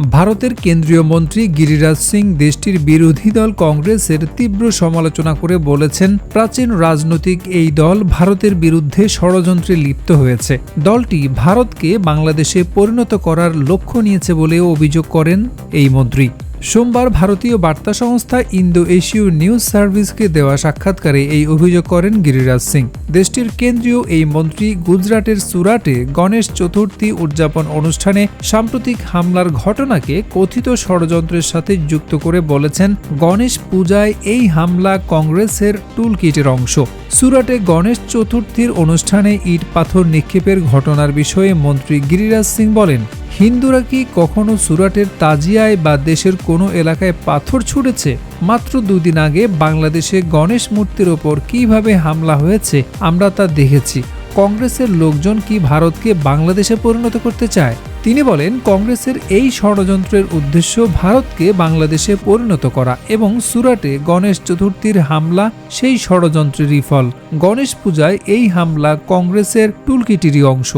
ভারতের কেন্দ্রীয় মন্ত্রী গিরিরাজ সিং দেশটির বিরোধী দল কংগ্রেসের তীব্র সমালোচনা করে বলেছেন, প্রাচীন রাজনৈতিক এই দল ভারতের বিরুদ্ধে ষড়যন্ত্রে লিপ্ত হয়েছে। দলটি ভারতকে বাংলাদেশে পরিণত করার লক্ষ্য নিয়েছে বলেও অভিযোগ করেন এই মন্ত্রী। সোমবার ভারতীয় বার্তা সংস্থা ইন্দো এশীয় নিউজ সার্ভিসকে দেওয়া সাক্ষাৎকারে এই অভিযোগ করেন গিরিরাজ সিং। দেশটির কেন্দ্রীয় এই মন্ত্রী গুজরাটের সুরাটে গণেশ চতুর্থী উদযাপন অনুষ্ঠানে সাম্প্রতিক হামলার ঘটনাকে কথিত ষড়যন্ত্রের সাথে যুক্ত করে বলেছেন, গণেশ পূজায় এই হামলা কংগ্রেসের টুলকিটের অংশ। সুরাটে গণেশ চতুর্থীর অনুষ্ঠানে ইট পাথর নিক্ষেপের ঘটনার বিষয়ে মন্ত্রী গিরিরাজ সিং বলেন হিন্দুরা কি কখনো সুরাটের তাজিয়ায় বা দেশের কোনো এলাকায় পাথর ছুঁড়েছে? মাত্র দুদিন আগে বাংলাদেশে গণেশ মূর্তির ওপর কীভাবে হামলা হয়েছে আমরা তা দেখেছি। কংগ্রেসের লোকজন কি ভারতকে বাংলাদেশে পরিণত করতে চায়? তিনি বলেন, কংগ্রেসের এই ষড়যন্ত্রের উদ্দেশ্য ভারতকে বাংলাদেশে পরিণত করা এবং সুরাটে গণেশ চতুর্থীর হামলা সেই ষড়যন্ত্রেরই ফল। গণেশ পূজায় এই হামলা কংগ্রেসের টুলকিটিরই অংশ।